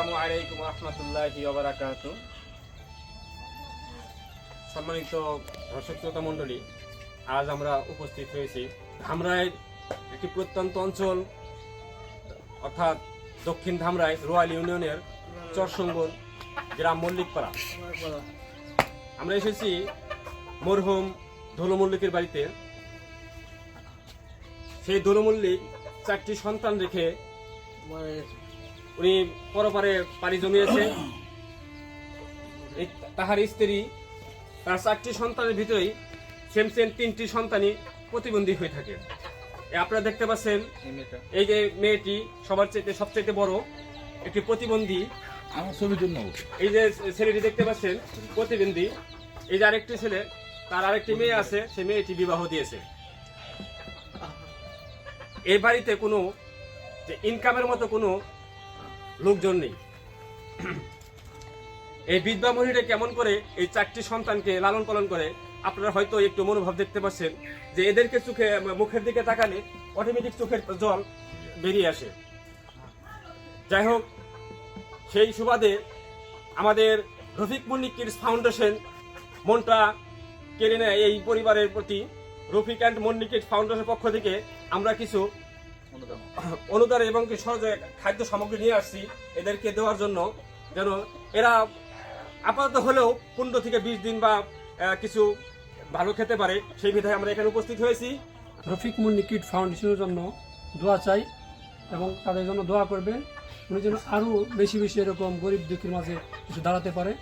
আসসালামু আলাইকুম রহমতুল্লাহি ওবরাকাত সম্মানিত মণ্ডলী, আজ আমরা উপস্থিত হয়েছি ধামরাইয়ের একটি প্রত্যন্ত অঞ্চল, অর্থাৎ দক্ষিণ ধামরাই রয়্যাল ইউনিয়নের চরসঙ্গল গ্রাম মল্লিকপাড়া। আমরা এসেছি মরহুম ধুলো মল্লিকের বাড়িতে। সেই ধুলো মল্লিক চারটি সন্তান রেখে উনি পরপারে পাড়ি জমিয়েছে। তাহার স্ত্রী তার চারটি সন্তানের ভিতরেই সেম সেম তিনটি সন্তানই প্রতিবন্ধী হয়ে থাকে। আপনারা দেখতে পাচ্ছেন এই যে মেয়েটি সবার চাইতে সবচাইতে বড় একটি প্রতিবন্ধী। আমার ছবির জন্য এই যে ছেলেটি দেখতে পাচ্ছেন প্রতিবন্ধী। এই যে আরেকটি ছেলে তার আরেকটি মেয়ে আছে সে মেয়েটি বিবাহ দিয়েছে। এই বাড়িতে কোনো যে ইনকামের মতো কোনো লোকজন নেই। এই বিধবা মহিলা কেমন করে এই চারটি সন্তানকে লালন পালন করে, আপনারা হয়তো একটু মনোভাব দেখতে পাচ্ছেন যে এদেরকে চোখে, মুখের দিকে তাকালে অটোমেটিক চোখের জল বেরিয়ে আসে। যাই হোক, সেই সুবাদে আমাদের রফিক মুন্নি কিডস ফাউন্ডেশন মনটা কেড়ে নেয় এই পরিবারের প্রতি। রফিক অ্যান্ড মন্নি কিডস ফাউন্ডেশনের পক্ষ থেকে আমরা কিছু অনুদান। এবং কি সহজে খাদ্য সামগ্রী নিয়ে আসছি এদেরকে দেওয়ার জন্য যেন এরা আপাতত হলেও পনেরো থেকে বিশ দিন বা কিছু ভালো খেতে পারে সেই বিধায় আমরা এখানে উপস্থিত হয়েছি। রফিক মুন্নি কিড ফাউন্ডেশনের জন্য দোয়া চাই এবং তাদের জন্য দোয়া করবেন। উনি যেন আরও বেশি বেশি এরকম গরিব দুঃখীর মাঝে কিছু দাঁড়াতে পারে।